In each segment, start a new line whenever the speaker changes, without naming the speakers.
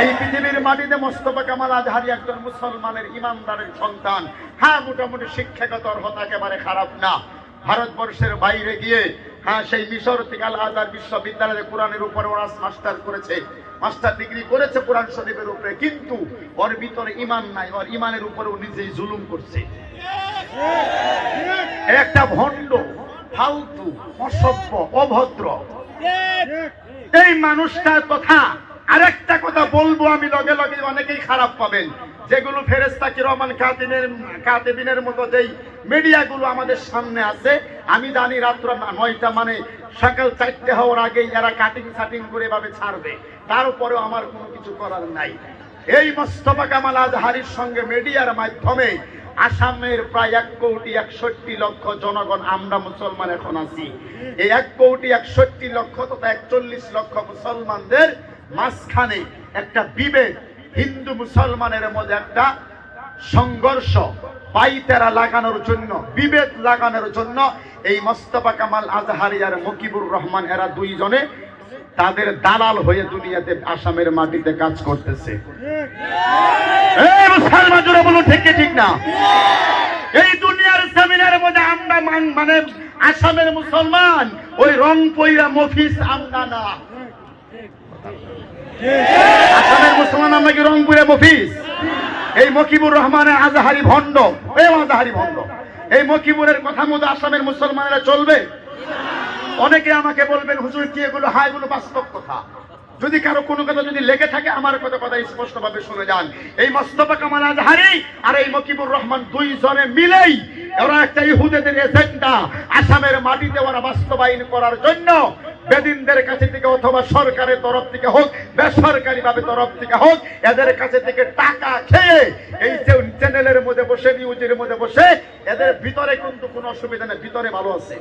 এই পৃথিবীর মাটিতে মোস্তফা কামাল আজহারি একজন মুসলমানের ইমানদারের সন্তান। হ্যাঁ মোটামুটি শিক্ষাগত অর্হতা একেবারে খারাপ না। ভারতবর্ষের বাইরে গিয়ে হ্যাঁ সেই মিশর থেকে আল আজহার বিশ্ববিদ্যালয়ে কোরআনের উপর অনার্স মাস্টার করেছে, মাস্টার ডিগ্রি করেছে কোরআন শরীফের উপরে, কিন্তু ওর ভিতরে ইমান নাই, ওর ইমানের উপরে ও নিজেই জুলুম করছে। একটা ভণ্ড, ফালতু, অসভ্য, অভদ্র। এই মানুষটার কথা আরেকটা কথা বলব আমি, লগে লগে অনেকেই খারাপ পাবেন। যেগুলো ফেরেস্তা কি রহমান কাতিনের কাতিবিনের মতো যেই মিডিয়াগুলো আমাদের সামনে আছে, আমি জানি রাত্র নয়টা মানে সকাল চারটে হওয়ার আগেই এরা কাটিং সাটিং করে এভাবে ছাড়বে। তারপরেও আমার কোনো কিছু করার নাই। এই মোস্তফা কামাল আজহারির সঙ্গে মিডিয়ার মাধ্যমে আসামের প্রায় এক কোটি একষট্টি লক্ষ জনগণ, আমরা মুসলমান এখন আছি। এই এক কোটি একষট্টি লক্ষ তথা একচল্লিশ লক্ষ মুসলমানদের মাঝখানে একটা বিভেদ, হিন্দু মুসলমানের মধ্যে একটা সংঘর্ষ, পাইতেরা লাগানোর জন্য, বিভেদ লাগানোর জন্য এই মোস্তফা কামাল আজহারি আর মকিবুর রহমান এরা দুইজনে তাদের দালাল হয়ে দুনিয়াতে আসামের মাটিতে কাজ করতেছে। ঠিক না? এই দুনিয়ার জমিনের মধ্যে আমরা মানে আসামের মুসলমান, ওই রং পইরা মফিস আমরা না আসামের মুসলমান আমরা কি রংপুরে মফিস এই মকিবুর রহমানের আজাহারি ভণ্ড। এই আজাহারি ভণ্ড। এই মকিবুরের কথা মতো আসামের মুসলমানেরা চলবে? অনেকে আমাকে বলবেন, হুজুর, কি এগুলো হ্যাঁ? এগুলো বাস্তব কথা। যদি কারও কোনো কথা যদি লেগে থাকে, আমার কথা কথা স্পষ্ট ভাবে শুনে যান। এই মোস্তফা কামাল আজহারি আর এই মকিবুর রহমান দুই জনে মিলেই ওরা একটা ইহুদেদের এজেন্ডা আসামের মাটিতে ওরা বাস্তবায়ন করার জন্য বেদিনদের কাছে থেকে অথবা সরকারের তরফ থেকে হোক বেসরকারি ভাবে তরফ থেকে হোক, এদের কাছে থেকে টাকা খেয়ে এই যে চ্যানেলের মধ্যে বসে, নিউজের মধ্যে বসে, এদের ভিতরে কিন্তু কোনো অসুবিধা নেই, ভিতরে ভালো আছে।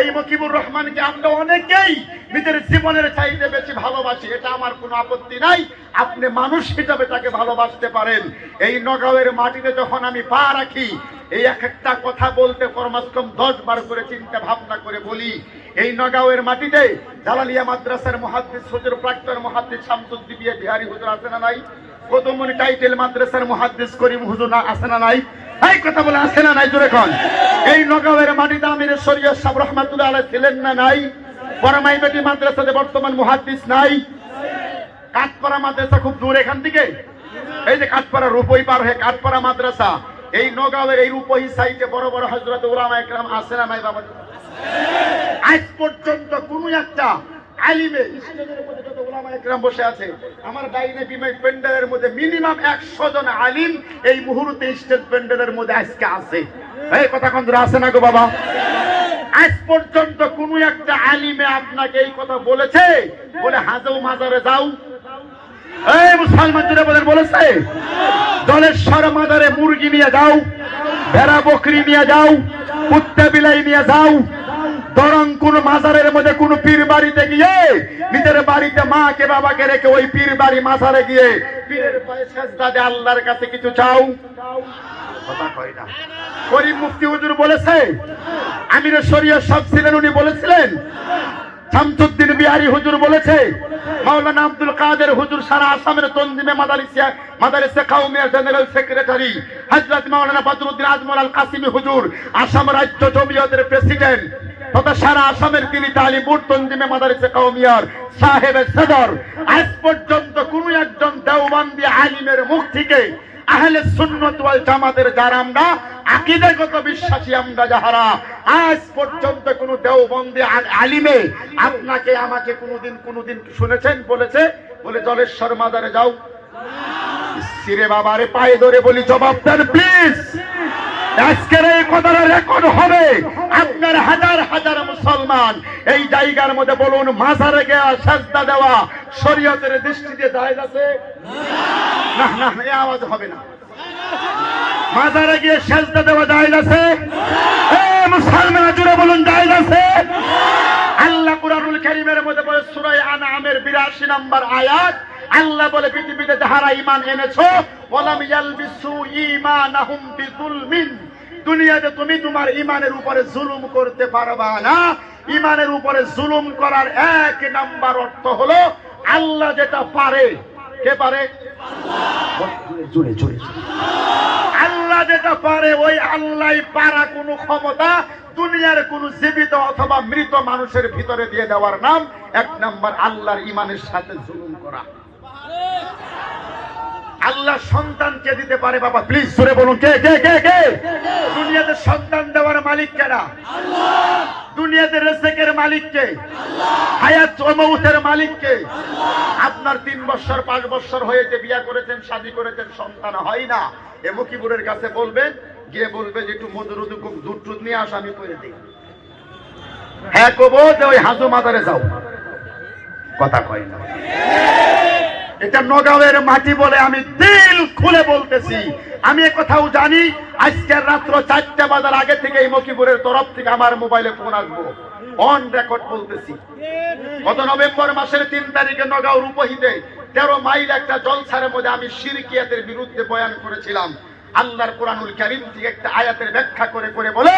এই মকিবুর রহমানকে আমরা অনেকেই নিজের জীবনের চাইতে বেশি ভালোবাসি, এটা আমার কোনো আপত্তি নাই। আপনি মানুষ হিসাবে তাকে ভালোবাসতে পারেন। এই নগাঁওয়ের মাটিতে যখন আমি পা রাখি এই এক একটা কথা বলতে কমস কম দশ বার করে চিন্তা ভাবনা করে বলি। এই নগাঁওয়ের মাটিতে জালালিয়া মাদ্রাসার মহাদ্দিস হুজুর, প্রাক্তন মহাদ্দিস শামসুদ্দিবিয়া বিহারি হুজুর আছে না নাই? কতমনি টাইটেল মাদ্রাসার মহাদ্দিস করিম হুজুর না আছে না নাই? এই কথা বলে আছে না নাই জোরে কন? এই নগাঁওয়ের মাটিতে আমির শরীয় সাহেব রহমাতুল্লাহ আলাইহি ছিলেন না নাই? বেটি মাদ্রাসাতে বর্তমান মুহাদ্দিস নাই? কাঠপাড়া মাদ্রাসা খুব দূর এখান থেকে? এই যে কাঠপাড়া রূপই পার হয়ে কাঠপাড়া মাদ্রাসা। এই নগাঁওয়ের এই রূপহী সাইটে বড় বড় হজরত উলামা একরাম আছে না নাই বাবা। আজ পর্যন্ত কোন একটা আলিমে বসে আছে, আমার প্যান্ডেলের মধ্যে মিনিমাম একশো জন আলিম এই মুহূর্তে প্যান্ডেলের মধ্যে আজকে এই কথা কোন না গো বাবা? একটা আলিমে আপনাকে এই কথা বলেছে, বলে হাজাও মাজারে যাও এই মুসলমান বলেন বলেছে জলেশ্বর মাজারে মুরগি নিয়ে যাও, ভেড়া বকরি নিয়ে যাও, কুত্তা বিলাই নিয়ে যাও। বরং কোন মাজারের মধ্যে কোন পীর বাড়িতে গিয়ে নিজের বাড়িতে মা মাকে বাবাকে রেখে ওই পীর বাড়ি মাজারে গিয়ে পীরের পায়ে আল্লাহর কাছে কিছু চাও? কথা না। করিম মুফতি হুজুর বলেছে, আমির শরীয় সব ছিলেন, উনি বলেছিলেন শামসুদ্দিন বিহারি হুজুর বলেছে, মাওলানা আব্দুল কাদের হুজুর সারা আসামের তনজিমে মাদারিসিয়া মাদারিসে কাউমিয়া জেনারেল সেক্রেটারি, হযরত মাওলানা বদরুদ্দিন আজমল আল কাসিমি হুজুর, আসাম রাজ্য জমিয়তের প্রেসিডেন্ট, তথা সারা আসামের তিনি তালিমুর তনজিমে মাদারিসে কাউমিয়ার সাহেব সদর। আজ পর্যন্ত কোন একজন দেওবন্দি আলিমের মুখ থেকে আহলে সুন্নত ওয়াল জামাতের যারা আমরা, আকীদাগত বিশ্বাসী আমরা যাহারা, আজ পর্যন্ত কোন দেওবন্দি আলিমে আপনাকে, আমাকে কোনোদিন কোনোদিন শুনেছেন, বলেছে? বলে, জলেশ্বর মাদারে যাও। সিরে বাবারে পায়ে ধরে বলি, জবাব দেন প্লিজ আজকের এই কথাটা রেকর্ড হবে। আপনার হাজার হাজার মুসলমান এই জায়গার মধ্যে বলুন মাঝারে গিয়া সাজদা দেওয়া শরীয়তের দৃষ্টিতে জায়েজ আছে? না না এই আওয়াজ হবে না। মাজারে গিয়ে সেজদা দেওয়া জায়েজ আছে? এ মুসলমান জুড়ে বলুন, জায়েজ আছে? আল্লাহ কুরআনুল কারীমের মধ্যে বলে সূরা আনআমের 82 নম্বর আয়াত, আল্লাহ বলে, পৃথিবীতে যাহারা ঈমান এনেছো, ওয়ালাম ইয়ালবিসু ঈমানাহুম বিযুলমিন। দুনিয়াতে তুমি তোমার ইমানের উপরে জুলুম করতে পারবা না। ইমানের উপরে জুলুম করার এক নাম্বার অর্থ হলো আল্লাহ যেটা পারে, কে পারে? আল্লাহ যেটা পারে, ওই আল্লাহ পারা কোনো ক্ষমতা দুনিয়ার কোন জীবিত অথবা মৃত মানুষের ভিতরে দিয়ে দেওয়ার নাম এক নাম্বার আল্লাহর ইমানের সাথে জুলুম করা। আল্লাহ সন্তান কে দিতে পারে বাবা? প্লিজ সরে বলুন, কে কে কে কে? দুনিয়াতে সন্তান দেওয়ার মালিক কেনা দুনিয়াতে রেসেকের মালিক কে? হায়াত মৌতের মালিক কে? আপনার তিন বছর, পাঁচ বছর হয়েছে, বিয়া করেছেন, শাদী করেছেন, সন্তান হয় না। এ মুখিপুরের কাছে বলবেন, গিয়ে বলবে যে একটু মধুর দুধ টুধ নিয়ে আস, আমি করে দিই। হ্যাঁ কবো যে ওই হাজু মাদারে যাও। কথা কয় না। এটা নগাঁওয়ের মাটি বলে আমি দিল খুলে বলতেছি। আমি কোথাও জানি, আজকের রাত্র চারটা বাজার আগে থেকে এই মকিপুরের তরফ থেকে আমার মোবাইলে ফোন আসব। অন রেকর্ড বলতেছি। গত নভেম্বর মাসের তিন তারিখে নগাঁও রূপহীতে তেরো মাইল একটা জলসারের মধ্যে আমি সিরকিয়াতের বিরুদ্ধে বয়ান করেছিলাম। আল্লাহর কোরআনুল কারীম থেকে একটা আয়াতের ব্যাখ্যা করে করে বলে,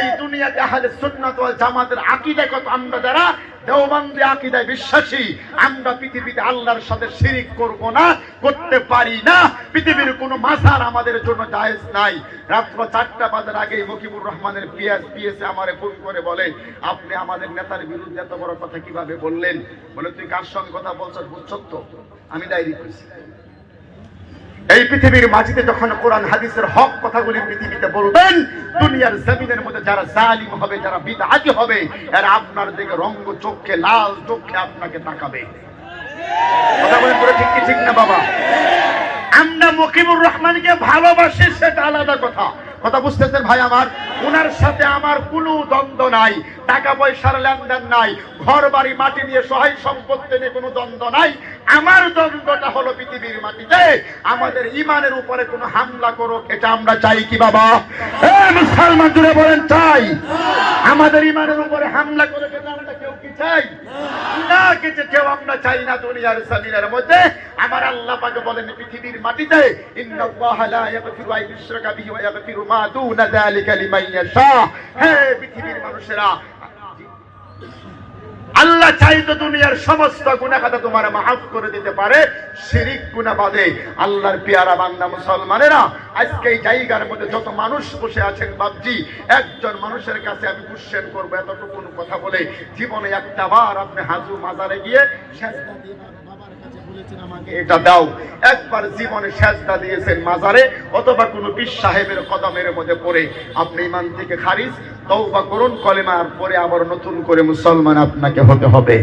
এই দুনিয়াতে আহলে সুন্নাত ওয়াল জামাতের আকীদা কত? আমরা যারা দেওবন্দি আকীদায় বিশ্বাসী, আমরা পৃথিবীতে আল্লাহর সাথে শিরিক করব না, করতে পারি না। পৃথিবীর কোনো মাসার আমাদের জন্য জায়েজ নাই। রাত্র চারটা বাজার আগে মকিবুর রহমানের পিএস পিএস আমারে ফোন করে বলে, আপনি আমাদের নেতার বিরুদ্ধে এত বড় কথা কীভাবে বললেন? বলে, তুই কার সঙ্গে কথা বলছিস বুঝছ তো? আমি ডায়েরি করেছি এই পৃথিবীর মাঝিতে যখন কোরআন, হাদিসের হক কথাগুলি পৃথিবীতে বলবেন, দুনিয়ার জমিনের মধ্যে যারা জালিম হবে, যারা বিদাতি হবে, এরা আপনার দিকে রঙ্গ চোখে, লাল চোখে আপনাকে তাকাবে। ঠিক কি, ঠিক না, বাবা? আমরা মকিবুর রহমানকে ভালোবাসি, সেটা আলাদা কথা। কথা বুঝতেছেন ভাই আমার? ওনার সাথে আমার কোনো দ্বন্দ্ব নাই, টাকা পয়সার লেনদেন নাই ঘর বাড়ি মাটি নিয়ে সহায় সম্পত্তি নিয়ে কোনো দ্বন্দ্ব নাই। আমার দ্বন্দ্বটা হলো পৃথিবীর মাটিতে আমাদের ইমানের উপরে কোনো হামলা করুক, এটা আমরা চাই কি বাবা? মুসলমান জুড়ে বলেন, চাই। আমাদের ইমানের উপরে হামলা করে এটা আমরা কেউ কি চাই? না কিছু কেউ আমরা চাই না দুনিয়ার পৃথিবীর মানুষেরা আল্লাহ চাইতো দুনিয়ার সমস্ত গুনাখাতা তোমার মাফ করে দিতে পারে। শিরিক গুনাহ বাদে আল্লাহর পেয়ারা বান্দা মুসলমানেরা আজকে এই জায়গার মধ্যে যত মানুষ বসে আছেন বাপজি, একজন মানুষের কাছে আমি কোশ্চেন করব এতটুকু কথা বলে জীবনে একটা বার আপনি হাজু মাজারে গিয়ে সেজদা দিয়ে এটা দাও। একবার জীবনে সেজদা দিয়েছেন মাজারে, অথবা কোনো পীর সাহেবের কদমের মধ্যে পড়ে আপনি ইমান থেকে খারিজ, তওবা করুন, কলেমার পরে আবার নতুন করে মুসলমান আপনাকে হতে হবে।